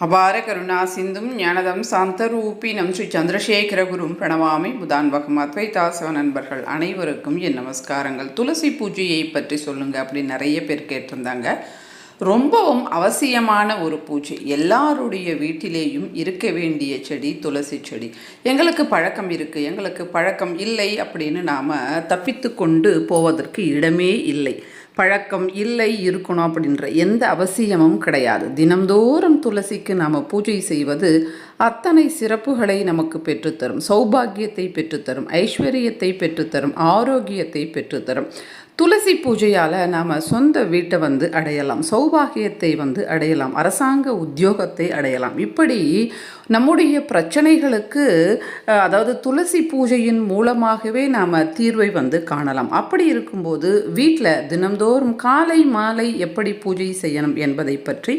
அபார கருணா சிந்தும் ஞானதம் சாந்தரூபினம் ஸ்ரீ சந்திரசேகர குரும் பிரணவாமி புதான்வகம் அத்வைதாசவ நண்பர்கள் அனைவருக்கும் என் நமஸ்காரங்கள். துளசி பூஜையை பற்றி சொல்லுங்கள் அப்படின்னு நிறைய பேர் கேட்டிருந்தாங்க. ரொம்பவும் அவசியமான ஒரு பூஜை. எல்லாருடைய வீட்டிலேயும் இருக்க வேண்டிய செடி துளசி செடி. எங்களுக்கு பழக்கம் இருக்குது எங்களுக்கு பழக்கம் இல்லை அப்படின்னு நாம் தப்பித்து கொண்டு போவதற்கு இடமே இல்லை. பழக்கம் இல்லை இருக்கணும் அப்படின்ற எந்த அவசியமும் கிடையாது. தினம்தோறும் துளசிக்கு நாம் பூஜை செய்வது அத்தனை சிறப்புகளை நமக்கு பெற்றுத்தரும். சௌபாகியத்தை பெற்றுத்தரும். ஐஸ்வர்யத்தை பெற்றுத்தரும். ஆரோக்கியத்தை பெற்றுத்தரும். துளசி பூஜையால் நாம் சொந்த வீட்டை வந்து அடையலாம். சௌபாகியத்தை வந்து அடையலாம். அரசாங்க உத்தியோகத்தை அடையலாம். இப்படி நம்முடைய பிரச்சனைகளுக்கு அதாவது துளசி பூஜையின் மூலமாகவே நாம் தீர்வை வந்து காணலாம். அப்படி இருக்கும்போது வீட்டில் தினம்தோறும் காலை மாலை எப்படி பூஜை செய்யணும் என்பதை பற்றி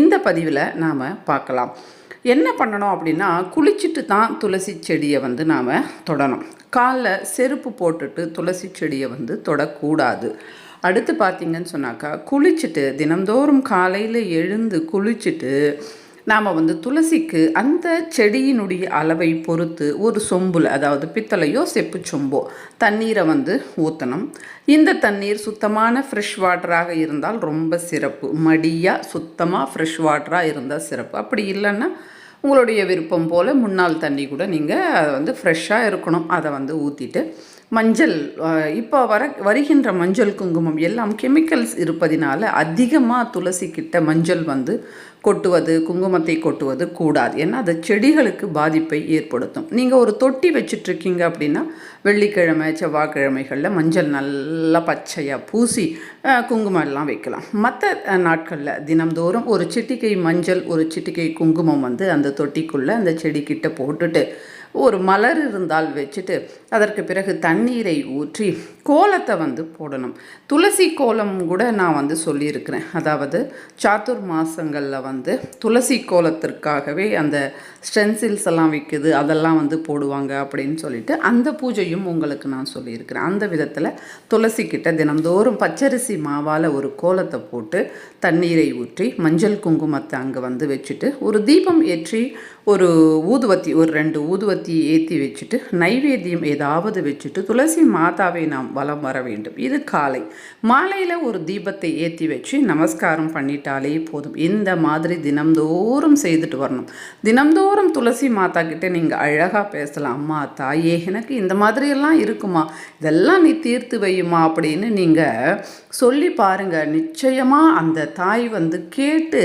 இந்த பதிவில் நாம் பார்க்கலாம். என்ன பண்ணணும் அப்படின்னா குளிச்சுட்டு தான் துளசி செடியை வந்து நாம் தொடணும். காலில் செருப்பு போட்டுட்டு துளசி செடியை வந்து தொடக்கூடாது. அடுத்து பார்த்திங்கன்னு சொன்னாக்கா குளிச்சுட்டு தினந்தோறும் காலையில் எழுந்து குளிச்சுட்டு நாம் வந்து துளசிக்கு அந்த செடியினுடைய அளவை பொறுத்து ஒரு சொம்பில் அதாவது பித்தளையோ செப்பு சொம்போ தண்ணீரை வந்து ஊற்றணும் இந்த தண்ணீர் சுத்தமான ஃப்ரெஷ் வாட்டராக இருந்தால் ரொம்ப சிறப்பு. மடியாக சுத்தமாக ஃப்ரெஷ் வாட்டராக இருந்தால் சிறப்பு. அப்படி இல்லைன்னா உங்களுடைய விருப்பம் போல் முன்னாள் தண்ணி கூட நீங்கள் அதை வந்து ஃப்ரெஷ்ஷாக இருக்கணும். அதை வந்து ஊற்றிட்டு மஞ்சள் இப்போ வர வருகின்ற மஞ்சள் குங்குமம் எல்லாம் கெமிக்கல்ஸ் இருப்பதினால அதிகமாக துளசி கிட்ட மஞ்சள் வந்து கொட்டுவது குங்குமத்தை கொட்டுவது கூடாது. ஏன்னா அது செடிகளுக்கு பாதிப்பை ஏற்படுத்தும். நீங்கள் ஒரு தொட்டி வச்சிட்ருக்கீங்க அப்படின்னா வெள்ளிக்கிழமை செவ்வாய்க்கிழமைகளில் மஞ்சள் நல்லா பச்சையாக பூசி குங்குமம் எல்லாம் வைக்கலாம். மற்ற நாட்களில் தினம்தோறும் ஒரு சிட்டிக்கை மஞ்சள் ஒரு சிட்டிக்கை குங்குமம் வந்து அந்த தொட்டிக்குள்ளே அந்த செடிக்கிட்ட போட்டுட்டு ஒரு மலர் இருந்தால் வச்சுட்டு அதற்கு பிறகு தண்ணீரை ஊற்றி கோலத்தை வந்து போடணும். துளசி கோலம் கூட நான் வந்து சொல்லியிருக்கிறேன். அதாவது சாத்துர் மாதங்களில் வந்து துளசி கோலத்திற்காகவே அந்த ஸ்டென்சில்ஸ் எல்லாம் விற்குது அதெல்லாம் வந்து போடுவாங்க அப்படின்னு சொல்லிட்டு அந்த பூஜையும் உங்களுக்கு நான் சொல்லியிருக்கிறேன். அந்த விதத்தில் துளசி கிட்ட தினந்தோறும் பச்சரிசி மாவால் ஒரு கோலத்தை போட்டு தண்ணீரை ஊற்றி மஞ்சள் குங்குமத்தை அங்கே வந்து வச்சுட்டு ஒரு தீபம் ஏற்றி ஒரு ஊதுவத்தி ஒரு ரெண்டு ஊதுவத்தி ஏற்றி வச்சுட்டு நைவேத்தியம் ஏதாவது வச்சுட்டு துளசி மாதாவை நாம் வலம் வர வேண்டும். இது காலை. மாலையில் ஒரு தீபத்தை ஏற்றி வச்சு நமஸ்காரம் பண்ணிட்டாலே போதும். இந்த மாதிரி தினம்தோறும் செய்துட்டு வரணும். தினம்தோறும் துளசி மாதா கிட்டே நீங்கள் அழகாக பேசலாம். அம்மா தாயே எனக்கு இந்த மாதிரியெல்லாம் இருக்குமா? இதெல்லாம் நீ தீர்த்து வையுமா? அப்படின்னு நீங்கள் சொல்லி பாருங்கள் நிச்சயமாக அந்த தாய் வந்து கேட்டு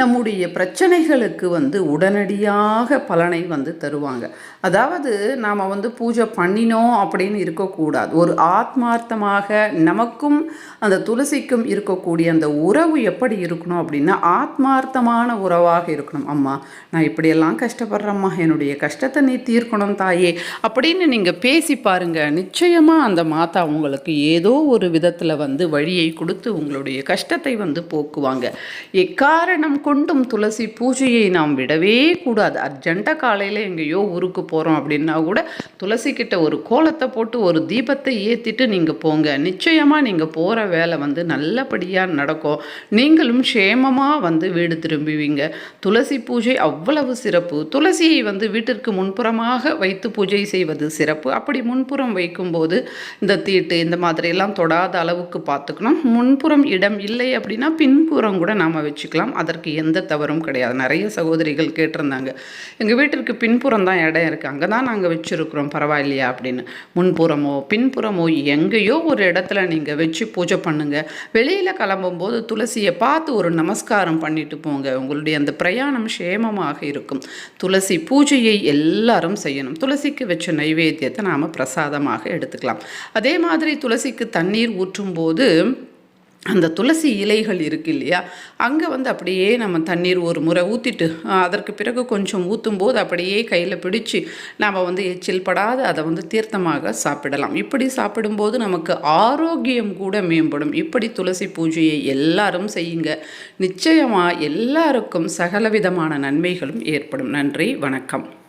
நம்முடைய பிரச்சனைகளுக்கு வந்து உடனடியாக பலனை வந்து தருவாங்க. அதாவது நாம் வந்து பூஜை பண்ணினோம் அப்படின்னு இருக்கக்கூடாது. ஒரு ஆத்மார்த்தமாக நமக்கும் அந்த துளசிக்கும் இருக்கக்கூடிய அந்த உறவு எப்படி இருக்கணும் அப்படின்னா ஆத்மார்த்தமான உறவாக இருக்கணும். அம்மா நான் இப்படியெல்லாம் கஷ்டப்படுறேம்மா. என்னுடைய கஷ்டத்தை நீ தீர்க்கணும் தாயே. அப்படின்னு நீங்கள் பேசி பாருங்கள் நிச்சயமாக அந்த மாதா உங்களுக்கு ஏதோ ஒரு விதத்தில் வந்து வழியை கொடுத்து உங்களுடைய கஷ்டத்தை வந்து போக்குவாங்க. எக்காரணம் கொண்டும் துளசி பூஜையை நாம் விடவே கூடாது. அர்ஜெண்ட்டாக காலையில் எங்கேயோ ஊருக்கு போகிறோம் அப்படின்னா கூட துளசி கிட்ட ஒரு கோலத்தை போட்டு ஒரு தீபத்தை ஏற்றிட்டு நீங்கள் போங்க. நிச்சயமாக நீங்கள் போகிற வேலை வந்து நல்லபடியாக நடக்கும். நீங்களும் க்ஷேமமாக வந்து வீடு திரும்புவீங்க. துளசி பூஜை அவ்வளவு சிறப்பு. துளசியை வந்து வீட்டிற்கு முன்புறமாக வைத்து பூஜை செய்வது சிறப்பு. அப்படி முன்புறம் வைக்கும்போது இந்த தீட்டு இந்த மாதிரியெல்லாம் தொடாத அளவுக்கு பார்த்துக்கணும். முன்புறம் இடம் இல்லை அப்படின்னா பின்புறம் கூட நாம் வச்சுக்கலாம். அதற்கு எந்த தவறும் கிடையாது. நிறைய சகோதரிகள் கேட்டிருந்தாங்க. எங்கள் வீட்டிற்கு பின்புறம் தான் இடம் இருக்குது அங்கே தான் நாங்கள் வச்சுருக்குறோம். பரவாயில்லையா? அப்படின்னு. முன்புறமோ பின்புறமோ எங்கேயோ ஒரு இடத்துல நீங்கள் வச்சு பூஜை பண்ணுங்கள் வெளியில் கிளம்பும்போது துளசியை பார்த்து ஒரு நமஸ்காரம் பண்ணிட்டு போங்க. உங்களுடைய அந்த பிரயாணம் சேமமாக இருக்கும். துளசி பூஜையை எல்லாரும் செய்யணும். துளசிக்கு வச்ச நைவேத்தியத்தை நாம் பிரசாதமாக எடுத்துக்கலாம். அதே மாதிரி துளசிக்கு தண்ணீர் ஊற்றும் போது அந்த துளசி இலைகள் இருக்கு இல்லையா? அங்கே வந்து அப்படியே நம்ம தண்ணீர் ஒரு முறை ஊற்றிட்டு அதற்கு பிறகு கொஞ்சம் ஊற்றும் போது அப்படியே கையில் பிடிச்சி நாம் வந்து எச்சில் படாது அதை வந்து தீர்த்தமாக சாப்பிடலாம். இப்படி சாப்பிடும்போது நமக்கு ஆரோக்கியம் கூட மேம்படும். இப்படி துளசி பூஜையை எல்லாரும் செய்யுங்க. நிச்சயமாக எல்லாருக்கும் சகலவிதமான நன்மைகளும் ஏற்படும். நன்றி வணக்கம்.